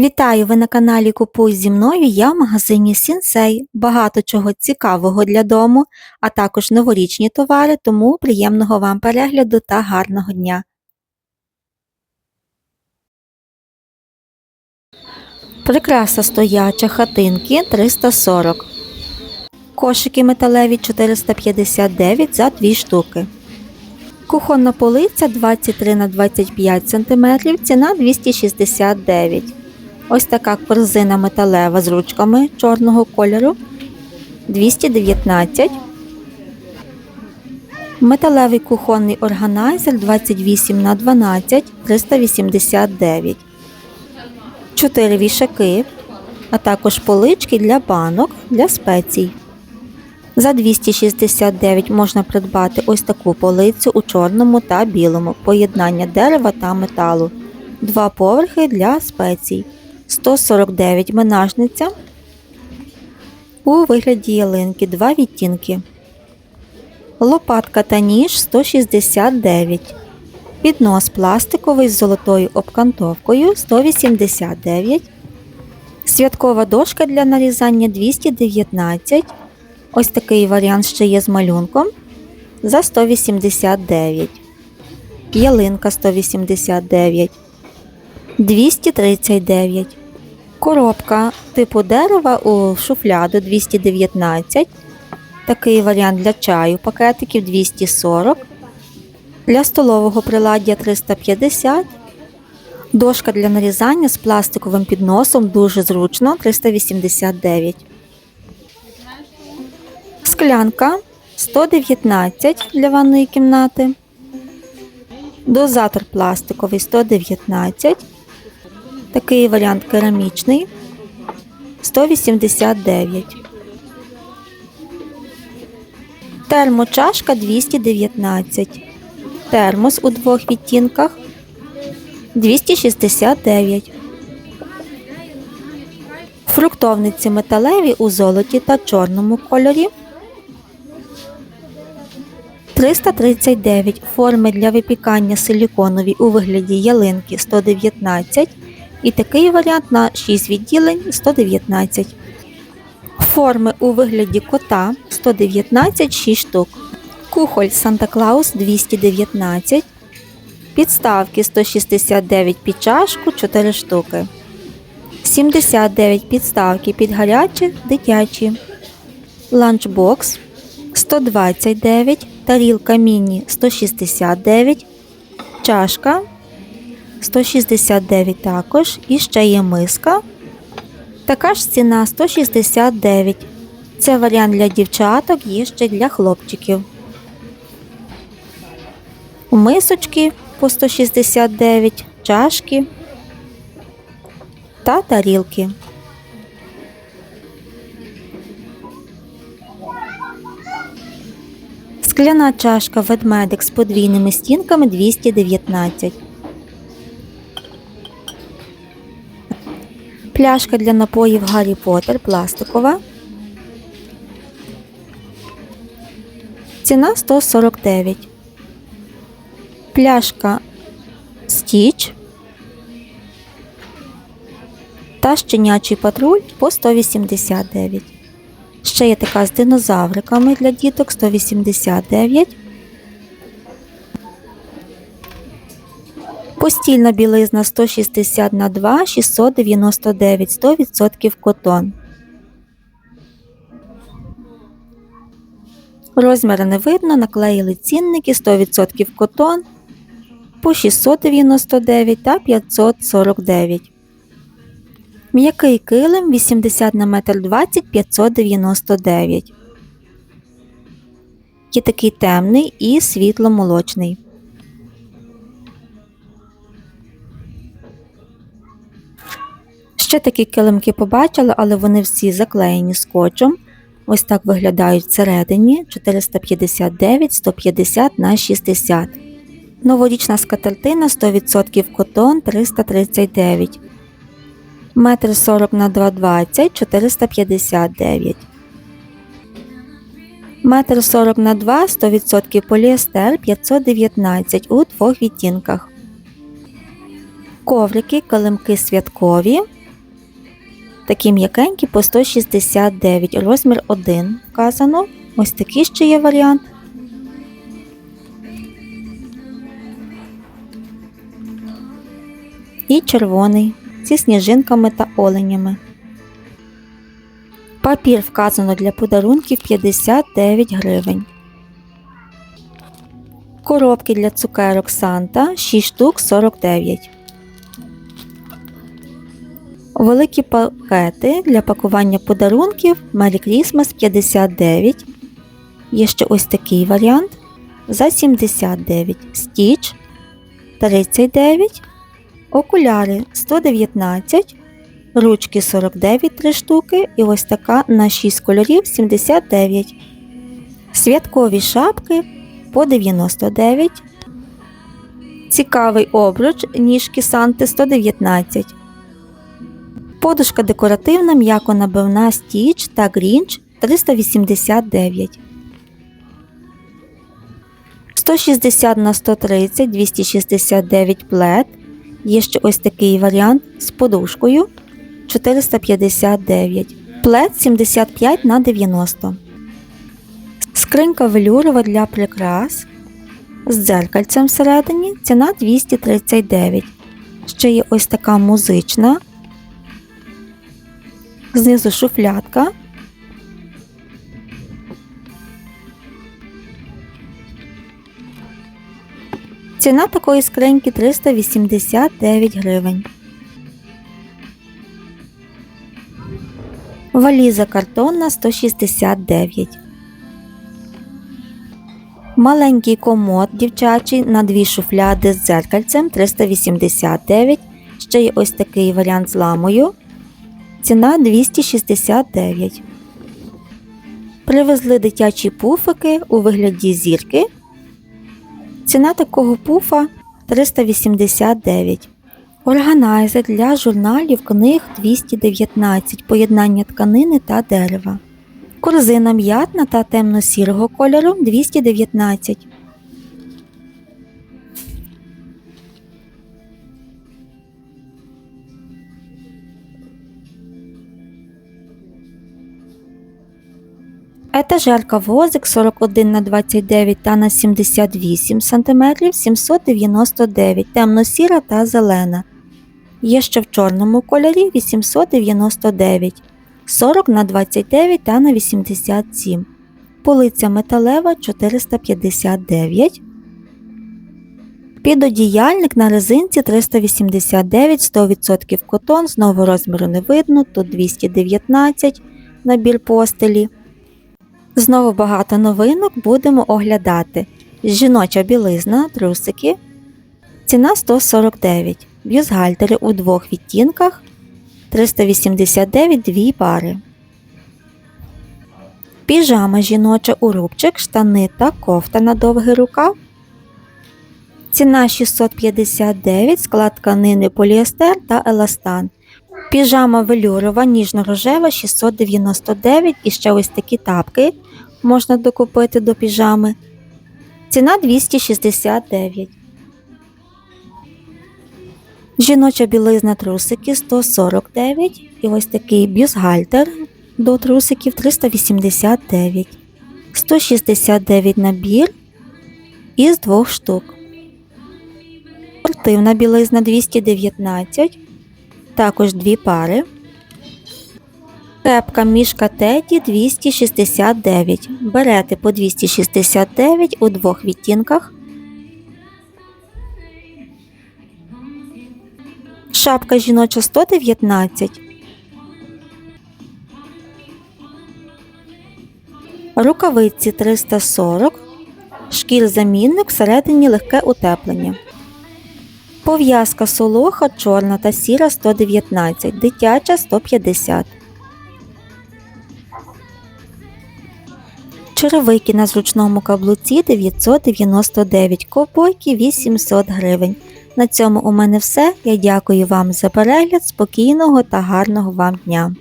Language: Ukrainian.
Вітаю! Ви на каналі Купуй зі мною. Я в магазині Сінсей. Багато чого цікавого для дому, а також новорічні товари, тому приємного вам перегляду та гарного дня. Прикраса стояча хатинки 340. Кошики металеві 459 за 2 штуки. Кухонна полиця 23 на 25 см, ціна 269 Ось така корзина металева з ручками чорного кольору 219. Металевий кухонний органайзер 28 на 12 389. 4 вішаки, а також полички для банок для спецій. За 269 можна придбати ось таку полицю у чорному та білому поєднання дерева та металу. Два поверхи для спецій. 149 менажниця у вигляді ялинки, два відтінки. Лопатка та ніж 169. Піднос пластиковий з золотою обкантовкою 189. Святкова дошка для нарізання 219. Ось такий варіант ще є з малюнком за 189. Ялинка 189. 239. Коробка типу дерева у шуфляду 219. Такий варіант для чаю пакетиків 240. Для столового приладдя 350. Дошка для нарізання з пластиковим підносом дуже зручно 389. Склянка 119 для ванної кімнати. Дозатор пластиковий 119. Такий варіант керамічний 189. Термочашка 219. Термос у двох відтінках 269. Фруктовниці металеві у золоті та чорному кольорі 339 форми для випікання силіконові у вигляді ялинки 119 і такий варіант на 6 відділень 119. Форми у вигляді кота 119 6 штук. Кухоль Санта Клаус 219. Підставки 169 під чашку 4 штуки. 79 підставки під гарячі дитячі. Ланчбокс 129, тарілка міні 169, чашка 169 також. І ще є миска. Така ж ціна 169. Це варіант для дівчаток, є ще для хлопчиків. Мисочки по 169, чашки та тарілки. Скляна чашка ведмедик з подвійними стінками 219. Пляшка для напоїв Гаррі Поттер пластикова. Ціна 149. Пляшка Стіч та щенячий патруль по 189. Ще є така з динозавриками для діток 189. Постільна білизна 160 на 2 699 100% котон. Розміри не видно, наклеїли цінники 100% котон по 699 та 549. М'який килим 80 на 1,20 599. Є такий темний і світло-молочний. Ще такі килимки побачила, але вони всі заклеєні скотчем. Ось так виглядають всередині 459 150 на 60. Новорічна скатертина 100% котон 339. Метр 40 на 2,20 459. Метр 40 на 2 100% поліестер 519 у двох відтінках. Коврики, килимки святкові Такі м'якенькі по 169, розмір 1 вказано. Ось такий ще є варіант. І червоний зі сніжинками та оленями. Папір вказано для подарунків 59 гривень. Коробки для цукерок Санта 6 штук 49. Великі пакети для пакування подарунків Merry Christmas 59. Є ще ось такий варіант за 79. Стіч 39. Окуляри 119. Ручки 49 3 штуки. І ось така на 6 кольорів 79. Святкові шапки по 99. Цікавий обруч ніжки Санти 119. Подушка декоративна м'яко набивна Стіч та Грінч 389. 160 на 130 269 плед. Є ще ось такий варіант з подушкою 459. Плед 75 на 90. Скринька велюрова для прикрас з дзеркальцем всередині. Ціна 239. Ще є ось така музична. Знизу шуфлятка. Ціна такої скриньки 389 гривень. Валіза картонна 169. Маленький комод дівчачий на дві шуфляди з дзеркальцем 389. Ще є ось такий варіант з ламою. Ціна 269. Привезли дитячі пуфики у вигляді зірки. Ціна такого пуфа 389. Органайзер для журналів книг 219. Поєднання тканини та дерева. Корзина м'ятна та темно-сірого кольору 219. Етажерка возик 41 на 29 та на 78 см 799 темно-сіра та зелена. Є ще в чорному кольорі 899 40 на 29 та на 87. Полиця металева 459. Підодіяльник на резинці 389 100% котон. Знову розміру не видно. Тут 219 набір постелі. Знову багато новинок будемо оглядати. Жіноча білизна, трусики. Ціна 149. Бюстгальтери у двох відтінках 389 дві пари. Піжама жіноча у рубчик, штани та кофта на довгий рукав. Ціна 659 склад тканини поліестер та еластан. Піжама велюрова ніжно-рожева 699 і ще ось такі тапки можна докупити до піжами. Ціна 269. Жіноча білизна трусики 149 і ось такий бюстгальтер до трусиків 389. 169 набір із двох штук. Спортивна білизна 219. Також дві пари. Кепка мішка Теді 269. Берете по 269 у двох відтінках. Шапка жіноча 119. Рукавиці 340. Шкіл замінник всередині легке утеплення. Пов'язка солоха чорна та сіра 119, дитяча 150. Черевики на зручному каблуці 999, копойки 800 гривень. На цьому у мене все. Я дякую вам за перегляд, спокійного та гарного вам дня.